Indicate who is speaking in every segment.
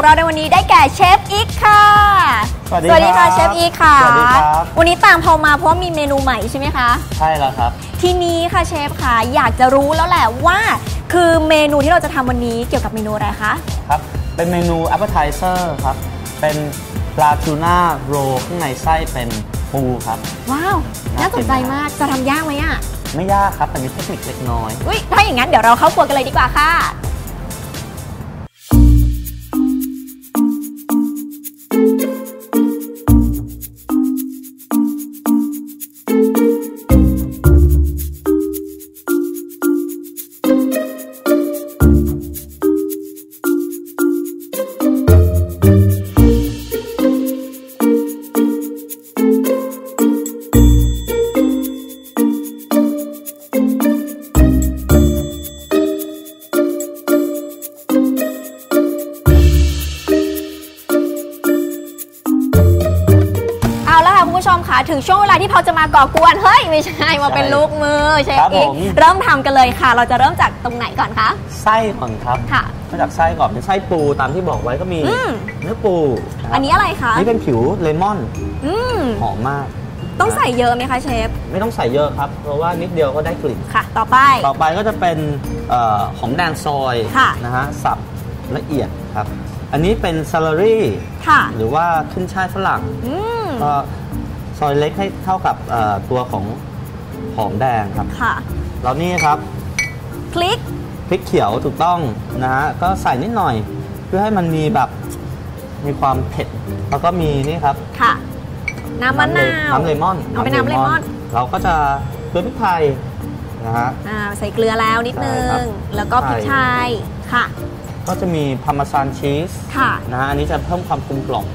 Speaker 1: ของเราในวันนี้ได้แก่เชฟอีกค่ะ
Speaker 2: สวัสดี
Speaker 1: ค่ะ
Speaker 2: ครับ
Speaker 1: เชฟอีกค่ะ
Speaker 2: สวัสดีครับ
Speaker 1: วันนี้ตามพอมาเพราะว่ามีเมนูใหม่ใช่ไหมคะ
Speaker 2: ใช่แล้วครับ
Speaker 1: ทีนี้ค่ะเชฟค่ะอยากจะรู้แล้วแหละว่า คือเมนูที่เราจะทำวันนี้เกี่ยวกับเมนูอะไรคะ
Speaker 2: ครับ เป็นเมนู appetizer ครับ เป็นปลาทูน่าโรลข้างในไส้เป็นปูครับ
Speaker 1: ว้าว น่าสนใจมาก จะทำยากไหมอะ
Speaker 2: ไม่ยากครับ แต่มีเทคนิคเล็กน้อย
Speaker 1: อุ้ยถ้าอย่างนั้นเดี๋ยวเราเข้าครัวกันเลยดีกว่าค่ะ ถึงช่วงเวลาที่พอจะมาก่อกวน เฮ้ย ไม่ใช่มาเป็นลูกมือเชฟ
Speaker 2: ครับ
Speaker 1: อีก
Speaker 2: ผม
Speaker 1: เริ่มทำกันเลยค่ะ เราจะเริ่มจากตรงไหนก่อนคะ
Speaker 2: ไส้ก่อนครับ
Speaker 1: ค่ะ
Speaker 2: มาจากไส้ก่อนเป็นไส้ปูตามที่บอกไว้ก็มี
Speaker 1: อืม
Speaker 2: เนื้อปูะครับ
Speaker 1: อันนี้อะไรคะ
Speaker 2: นี่เป็นผิวเลมอน
Speaker 1: อืม
Speaker 2: หอมมาก
Speaker 1: ต้องใส่เยอะไหมคะเชฟ
Speaker 2: ไม่ต้องใส่เยอะครับ เพราะว่านิดเดียวก็ได้กลิ่น
Speaker 1: ค่ะ ต่อไป
Speaker 2: ต่อไปก็จะเป็นเอ่อหอมแดงซอย
Speaker 1: ค่ะ
Speaker 2: นะฮะสับละเอียดครับ อันนี้เป็นซาลารี่
Speaker 1: ค่ะ
Speaker 2: หรือว่าขึ้นช่ายฝรั่ง
Speaker 1: อืม
Speaker 2: ก็ ซอยเล็กให้เท่ากับเอ่อตัวของหอมแดงครับ
Speaker 1: ค่ะ
Speaker 2: แล้วนี่ครับ
Speaker 1: พริก
Speaker 2: พริกเขียวถูกต้องนะฮะก็ใส่นิดหน่อย เพื่อให้มันมีแบบมีความเผ็ด แล้วก็มีนี่ครับ
Speaker 1: ค่ะ น้ำมะนาว
Speaker 2: น้ำเลมอน
Speaker 1: เอาเป็นน้ำเลมอน
Speaker 2: เราก็จะเกลือพริกไทยนะฮะ
Speaker 1: อ่าใส่เกลือแล้วนิดนึ
Speaker 2: ใช่ครั
Speaker 1: ง
Speaker 2: บ
Speaker 1: แล้วก็พริก
Speaker 2: ใช่
Speaker 1: ไทยค่ะ
Speaker 2: ก็จะมีพาร์มาซานชีส
Speaker 1: ค่ะ
Speaker 2: นะฮะอันนี้จะเพิ่มความกลมกล่อม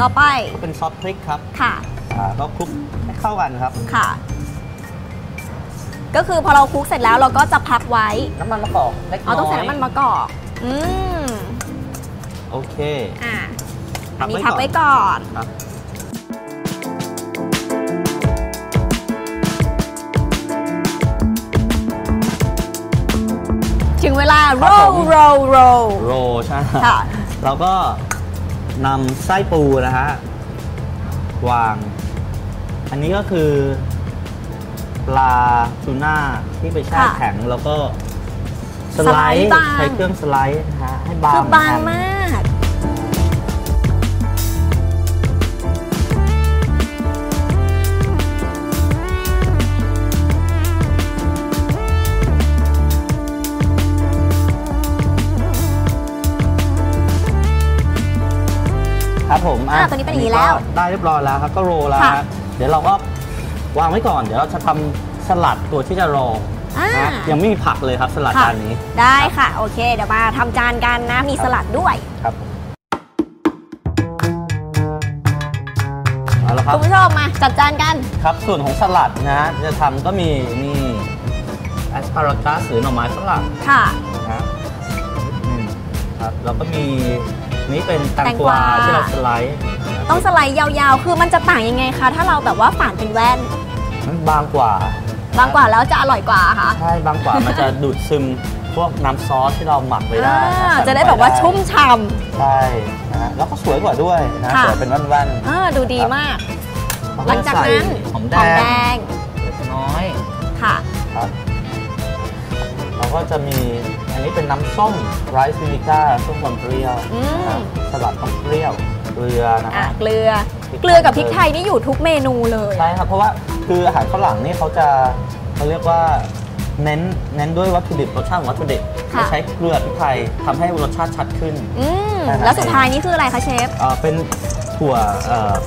Speaker 1: ต่อไป
Speaker 2: ก็เป็นซอสพริกครับ
Speaker 1: ค่ะ
Speaker 2: อ่าก็คลุกให้เข้ากันครับ
Speaker 1: ค่ะ ก็คือพอเราคลุกเสร็จแล้วเราก็จะพักไว้
Speaker 2: น้ำมันมะกอกเล็กน้
Speaker 1: เอา
Speaker 2: อย
Speaker 1: ต้องใส่น้ำมันมะกอกอืม
Speaker 2: โอเค
Speaker 1: อ่า
Speaker 2: พั
Speaker 1: อัน
Speaker 2: ก
Speaker 1: นี้
Speaker 2: ไว้
Speaker 1: พัก
Speaker 2: ก่อน
Speaker 1: ไว้ก่อน
Speaker 2: ครับ
Speaker 1: ถึงเวลา
Speaker 2: ครั
Speaker 1: โร
Speaker 2: บ
Speaker 1: ล
Speaker 2: ผม
Speaker 1: โรลโรล
Speaker 2: โรใช่ไหม
Speaker 1: ค่ะ
Speaker 2: เราก็ นำไส้ปูนะฮะวาง อันนี้ก็คือ ปลาทูน่าที่ไปแช่
Speaker 1: ค่ะ
Speaker 2: แข็งแล้วก็ส
Speaker 1: ส
Speaker 2: ไล
Speaker 1: ไลด์
Speaker 2: ด์
Speaker 1: บาง
Speaker 2: ใช้เครื่องสไลด์นะฮะให้บาง
Speaker 1: คือบาง
Speaker 2: กัน
Speaker 1: มาก
Speaker 2: ครับผม
Speaker 1: อะตัวนี้เป็นอย่างนี้แล้ว
Speaker 2: ก็ได้เรียบร้อยแล้วครับก็โรลแล้ว
Speaker 1: ค่ะ
Speaker 2: ฮะเดี๋ยวเราก็วางไว้ก่อน เดี๋ยวเราจะทำสลัดตัวที่จะโรล
Speaker 1: อ่า
Speaker 2: นะยังไม่มีผักเลยครับสลัด
Speaker 1: ค่ะ
Speaker 2: จานนี้
Speaker 1: ได้ค่ะ โอเค เดี๋ยวมาทำจานกันนะ มีสลัดด้วย
Speaker 2: ครับเอาละครั
Speaker 1: คุ
Speaker 2: บ
Speaker 1: ณผู้ชมมาจัดจานกัน
Speaker 2: ครับ ส่วนของสลัดนะฮะจะทำก็มีนี่แอสพารากัสหรือหน่อไม้ฝรั่ง
Speaker 1: ค่ะ
Speaker 2: นะฮะอืมครับแล้วก็มี นี่เป็นแตง
Speaker 1: แตง
Speaker 2: ก
Speaker 1: ก
Speaker 2: วาวาที่เราสไลด์
Speaker 1: ต้องสไลด์ยาวๆ คือมันจะต่างยังไงคะ ถ้าเราแบบว่าฝานเป็นแว่น
Speaker 2: มันบางกว่า
Speaker 1: บางกว่าแล้วจะอร่อยกว่าค่ะ
Speaker 2: ใช่ บางกว่ามันจะดูดซึมพวกน้ำซอสที่เราหมักไว้ได้
Speaker 1: อ่า
Speaker 2: ใส่ลงป
Speaker 1: จะได้แบบว่าชุ่มฉ่
Speaker 2: ใช่นะฮะแล้วก็สวยกว่าด้วยนะ
Speaker 1: ค่ะ
Speaker 2: สวยเป็นแว่นำ
Speaker 1: อ่าดูดีมาก
Speaker 2: ๆ
Speaker 1: หลังจากนั้น
Speaker 2: ใส่หอม
Speaker 1: ห
Speaker 2: แด
Speaker 1: อมแด
Speaker 2: ง
Speaker 1: ง
Speaker 2: เล็กน้อย
Speaker 1: ค่ะ
Speaker 2: ครับเรา ก็จะมีอันนี้เป็นน้ำส้มไรซ์วินิก้าส้มความเปรี้ยว
Speaker 1: อืม
Speaker 2: นะครับสลัดต้องเปรี้ยวเกลือนะ
Speaker 1: อะ
Speaker 2: ฮะ
Speaker 1: เกลือ
Speaker 2: พริก
Speaker 1: เกลือกับพริกไทยนี่อยู่ทุกเมนูเลย
Speaker 2: ใช่ครับเพราะว่าคืออาหารฝรั่งนี่เขาจะเขาเรียกว่าเน้นเน้นด้วยวัตถุดิบรสชาติของวัตถุดิบ
Speaker 1: ค่ะ
Speaker 2: จะใช้เกลือพริกไทยทำให้รสชาติชัดขึ้น
Speaker 1: อืม
Speaker 2: ใช่ครับ
Speaker 1: แล้วสุดท้ายนี่คืออะไรคะเชฟ
Speaker 2: เอ่อเป็นถั่ว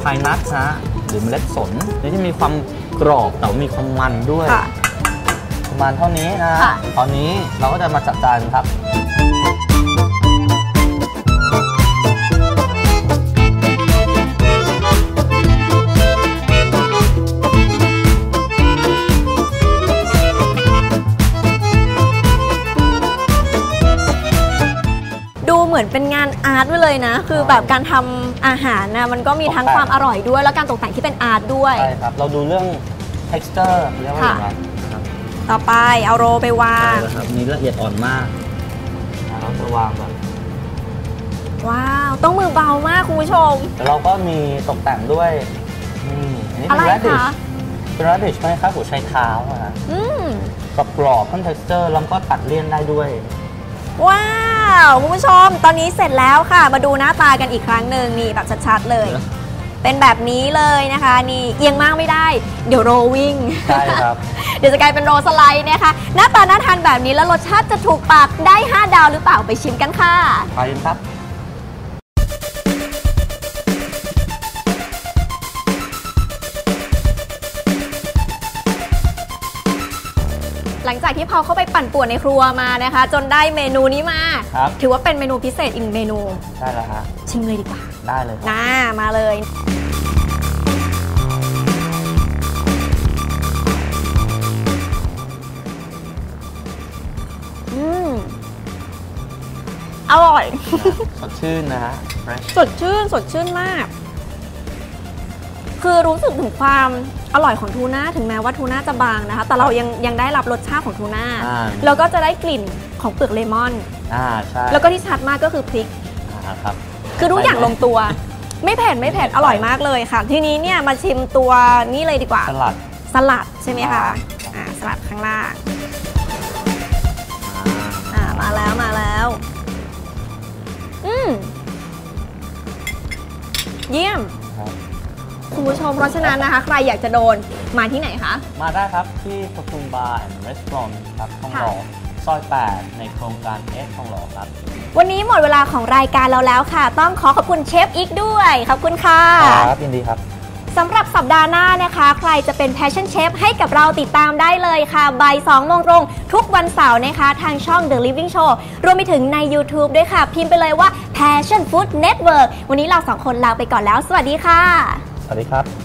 Speaker 2: พายนัทนะฮะหรือเมล็ดสนนี่จะมีความกรอบแต่ว่ามีความมันด้วย
Speaker 1: ค่ะ
Speaker 2: ประมาณเท่านี้นะ
Speaker 1: ค่ะ
Speaker 2: ตอนนี้เราก็จะมาจัดจานครับ
Speaker 1: ดูเหมือนเป็นงานอาร์ตไปเลยนะ คือแบบการทำอาหารนะมันก็มีทั้ง
Speaker 2: ตกแต่ง
Speaker 1: ความอร่อยด้วย แล้วการตกแต่งที่เป็นอาร์ตด้วย
Speaker 2: ใช่ครับ เราดูเรื่อง texture เรียกว่าอย่างไรนะครับ
Speaker 1: ต่อไปเอาโรลไปวา
Speaker 2: ใช่
Speaker 1: ง
Speaker 2: แล้วครับนี่ละเอียดอ่อนมากนะเราจะวางแบบ
Speaker 1: ว้าว ต้องมือเบามากคุณผู้ชม
Speaker 2: แล้วเราก็มีตกแต่งด้วยนี่อันนี้
Speaker 1: อะ
Speaker 2: เป็น
Speaker 1: ไร
Speaker 2: radish
Speaker 1: คะ
Speaker 2: เป็น radish ไหมครับหัวไชเท้าอะฮะ
Speaker 1: อืม
Speaker 2: กรอบกรอบๆทั้ง texture แล้วก็ตัดเลี่ยนได้ด้วย
Speaker 1: ว้าว คุณผู้ชม ตอนนี้เสร็จแล้วค่ะ มาดูหน้าตากันอีกครั้งหนึ่งนี่แบบชัดๆเลย เป็นแบบนี้เลยนะคะ นี่เอียงมากไม่ได้ เดี๋ยวโรลวิ่ง
Speaker 2: ใช่ครับ
Speaker 1: เดี๋ยวจะกลายเป็นโรลสไลด์นะคะ หน้าตาน่าทานแบบนี้แล้วรสชาติจะถูกปากได้ 5 ดาวหรือเปล่าไปชิมกันค่ะ
Speaker 2: ไปกันครับ
Speaker 1: หลังจากที่พอเข้าไปปั่นป่วนในครัวมานะคะ จนได้เมนูนี้มา
Speaker 2: ครับ
Speaker 1: ถือว่าเป็นเมนูพิเศษอีกเมนู
Speaker 2: ได้แล้วฮะ
Speaker 1: ชิมเลยดีกว่า
Speaker 2: ได้เลยครับ
Speaker 1: น่ามาเลย อร่อย
Speaker 2: สดชื่นนะฮะ fresh
Speaker 1: สดชื่นสดชื่นมาก คือรู้สึกถึงความอร่อยของทูน่าถึงแม้ว่าทูน่าจะบางนะคะ แต่เรายังยังได้รับรสชาติของทูน่า
Speaker 2: อ่า
Speaker 1: แล้วก็จะได้กลิ่นของเปลือกเลมอน
Speaker 2: อ่าใช่
Speaker 1: แล้วก็ที่ชัดมากก็คือพริก
Speaker 2: อ่าครับ
Speaker 1: คือทุกอย่างลงตัว ไม่เผ็ดไม่เผ็ดอร่อยมากเลยค่ะ ทีนี้เนี่ยมาชิมตัวนี้เลยดีกว่า
Speaker 2: สลัด
Speaker 1: สลัดใช่ไหมคะ อ่าสลัดข้างล่าง
Speaker 2: อ่า
Speaker 1: อ่ามาแล้วมาแล้ว อืมเยี่ยม
Speaker 2: ครับ
Speaker 1: คุณผู้ชมเพราะฉะนั้นนะคะ ใครอยากจะโดนมาที่ไหนคะ
Speaker 2: มาได้ครับที่ปทุมบาร์แอนด์รีสอร์ทครับทองหล่อซอย 8 ในโครงการเอสทองหล่อครับ
Speaker 1: วันนี้หมดเวลาของรายการเราแล้วค่ะ ต้องขอขอบคุณเชฟอีกด้วย ขอบคุณค่ะ
Speaker 2: ครับยินดีครับ
Speaker 1: สำหรับสัปดาห์หน้านะคะ ใครจะเป็น Passion Chef ให้กับเราติดตามได้เลยค่ะบ่าย2โมงตรง ทุกวันเสาร์นะคะ ทางช่อง The Living Show รวมไปถึงใน YouTube ด้วยค่ะ พิมพ์ไปเลยว่า Passion Food Network วันนี้เราสองคนลาไปก่อนแล้ว สวัสดีค่ะ
Speaker 2: สวัสดีครับ